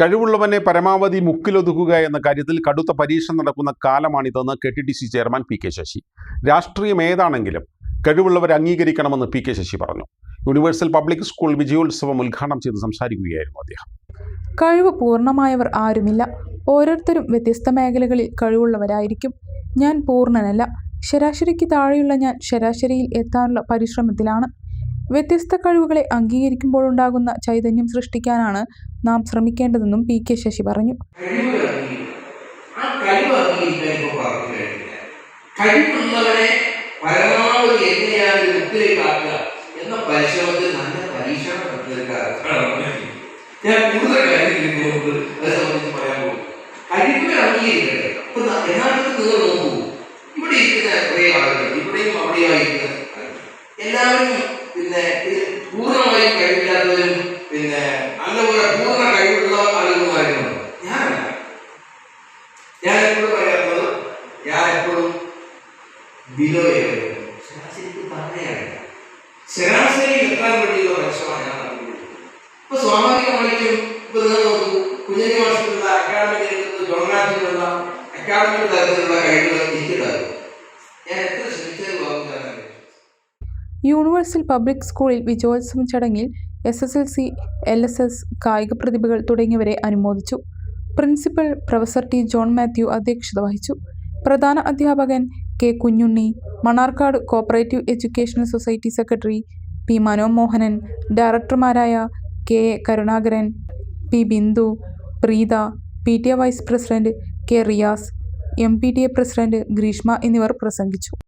കഴിവുള്ളവനെ പരമാവധി മുക്കിലൊതുക്കുക എന്ന കാര്യത്തിൽ കടുത്ത പരീക്ഷ നടക്കുന്ന കാലമാണിതെന്ന് K T D C chairman P K Sasi. രാഷ്ട്രീയം ഏതാണെങ്കിലും കഴിവുള്ളവരെ അംഗീകരിക്കണമെന്ന് പി കെ ശശി പറഞ്ഞു. യൂണിവേഴ്സൽ പബ്ലിക് സ്കൂൾ വിജയോത്സവം ഉദ്ഘാടനം ചെയ്ത് സംസാരിക്കുകയായിരുന്നു അദ്ദേഹം. കഴിവ് പൂർണമായവർ ആരുമില്ല. ഓരോരുത്തരും വ്യത്യസ്ത മേഖലകളിൽ കഴിവുള്ളവരായിരിക്കും. ഞാൻ പൂർണനല്ല. ശരാശരിക്ക് താഴെയുള്ള ഞാൻ ശരാശരിയിൽ എത്താനുള്ള പരിശ്രമത്തിലാണ്. വ്യത്യസ്ത കഴിവുകളെ അംഗീകരിക്കുമ്പോഴുണ്ടാകുന്ന ചൈതന്യം സൃഷ്ടിക്കാനാണ് നാം ശ്രമിക്കേണ്ടതെന്നും പി കെ ശശി പറഞ്ഞു. കഴിവുള്ളവരെ പരമാവധി എങ്ങനെയാണ് എന്ന പരിശ്രമത്തിൽ നല്ല പരീക്ഷണം നടത്തിയെടുക്കാറാണ് ഞാൻ കൂടുതൽ കാര്യങ്ങളിലേക്ക് മുമ്പ് അത് സംബന്ധിച്ച് പറയാൻ പോകും കഴിവുകൾ അംഗീകരിക്കട്ടെ അപ്പൊ ന- യഥാർത്ഥത്തിൽ നിങ്ങൾ നോക്കൂ. ഇവിടെ ഇരിക്കുന്ന കുറേ ആളുകൾ ഇവിടെയും അവിടെയായി. എല്ലാവരും പിന്നെ പൂർണമായും കഴിവില്ലാത്തവരും പിന്നെ അങ്ങനെ പൂർണ കഴിവുള്ള ആളുകളുമായിരുന്നു ഞാനല്ല. ഞാൻ എപ്പോഴും പറയാത്തത് ഞാൻ എപ്പോഴും ബിലോ ശരാശരിക്ക് താഴെയാണ് ശരാശരി എത്താൻ വേണ്ടിയുള്ള പരിശ്രമമാണ് ഞാൻ നടത്തിയിട്ടുള്ളത് ഇപ്പൊ സ്വാഭാവികമായിട്ടും ഇപ്പൊ നിങ്ങൾ നോക്കൂ. കുഞ്ഞിന് മാസത്തിലുള്ള അക്കാഡമിക് രംഗത്ത് ജോൺമാറ്റിലുള്ള അക്കാഡമിക് തരത്തിലുള്ള കഴിവുകൾ എനിക്കുണ്ടാകും ഞാൻ യൂണിവേഴ്സൽ പബ്ലിക് സ്കൂളിൽ വിജയോത്സവം ചടങ്ങിൽ S S L C L S S കായിക പ്രതിഭകൾ തുടങ്ങിയവരെ അനുമോദിച്ചു. Principal professor T John Mathew അധ്യക്ഷത വഹിച്ചു. പ്രധാന അധ്യാപകൻ K Kunhunni Mannarkkad cooperative educational society secretary P Manomohanan ഡയറക്ടർമാരായ K A Karunakaran P Bindu Preetha P T A vice president K Riyas M P T A president Greeshma എന്നിവർ പ്രസംഗിച്ചു.